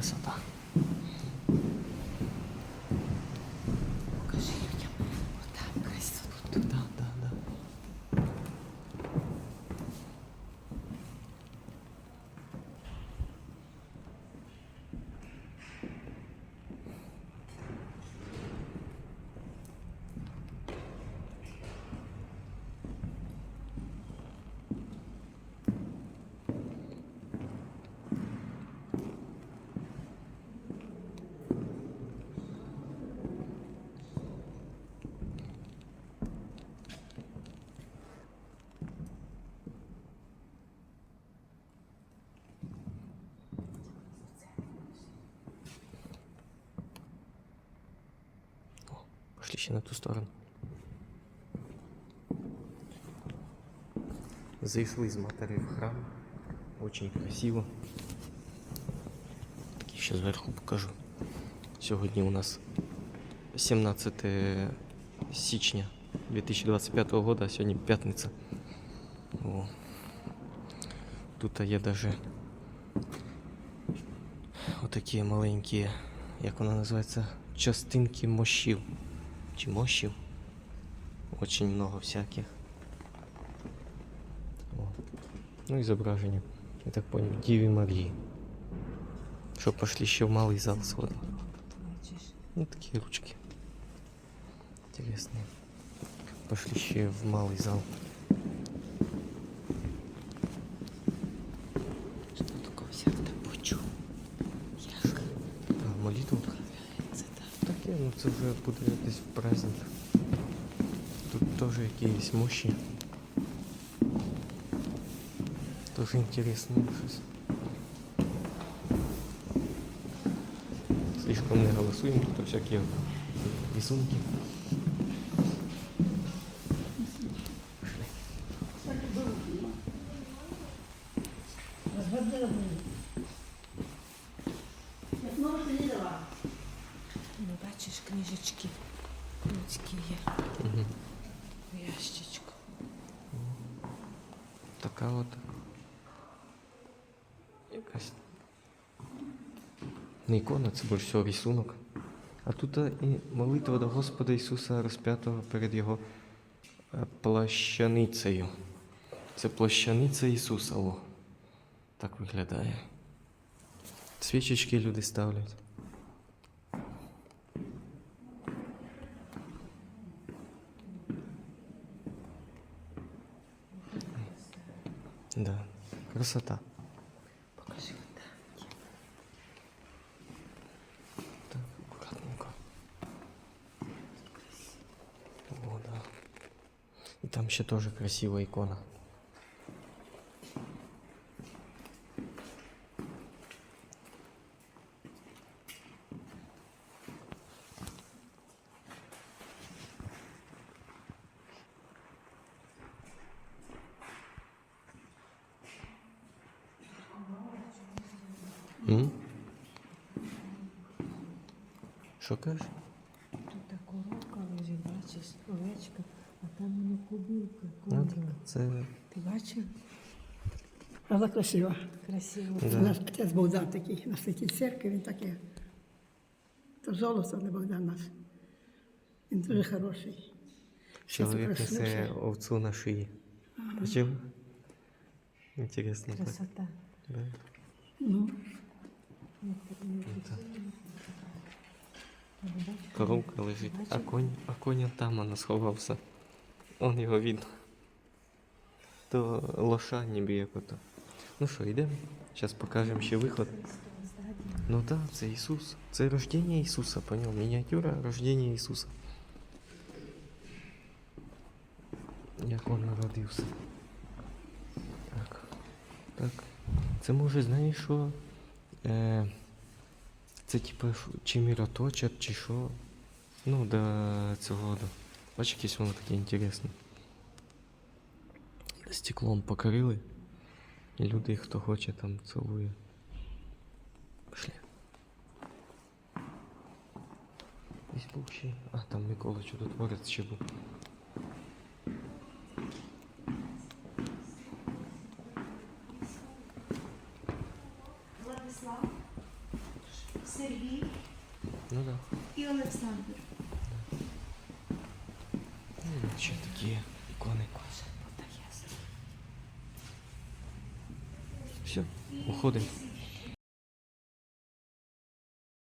Красота. Покажи людям. Отак красиво. Да, да, да. О, пошли ще на ту сторону. Зайшли з матері в храм. Очень красиво. Так, ще зверху покажу. Сьогодні у нас 17 січня 2025 года, а сьогодні п'ятниця. Тут є даже отакі маленькі, як вона називається, частинки мощів. Чи мощів? Очень много всяких. О. Ну і зображення. Я так понял, Діві Марії. Що пошли ще в малий зал сходили. Бачиш, Ну, такі ручки. Интересные. Пошли ще в малий зал. що такого взяв та почув. Я ж А, молитву? Таке, ну це вже буде якийсь презент. Тут теж якісь мощі. Тоже інтересно щось. Слишком не голосуємо, тут всякі рисунки. Ну, бачиш, книжечки людські є Угу. в ящичку. Така от якась не ікона, це більше всього рисунок. А тут і молитва до Господа Ісуса розп'ятого перед Його е, плащаницею. Це плащаниця Ісуса. О, так виглядає. Свічечки люди ставлять. Да, красота. Покажи отак. Так, аккуратненько. О, да. И там еще тоже красивая икона. М? Що кажеш? Тут та коробка лежить, бачиш, овечка, а там воно кубилка. Ну, це Ти бачив? Але красиво. Красиво. Да. У нас отець Богдан такий на святій церкві, він таке. То золото, але Богдан наш. Він дуже хороший. Це чоловік проснувся? несе овцу на шиї. Бачив? Інтересно так. Красота. Да. Ну, Коровка лежить, а конь, а конь там вона сховався. Он його видно. То лоша ніби як ото. Ну що, йдемо? Зараз покажемо ще виход. Ну так, да, це Ісус. Це рождення Ісуса, поняв? Мініатюра рождення Ісуса. Як він народився. Так. Так. Це може, знаєш, що. Е, це типу ш- чи міроточок, чи що. Ну, до цього. До... Бач, якесь воно таке інтересне. Стеклом покорили. І люди, хто хоче, там цілує. Пішли. Десь був ще. А, там Микола чудотворець ще був. Сергій Ну так. Да. і Олександр. Ну, Ще такі ікони. Все, уходимо.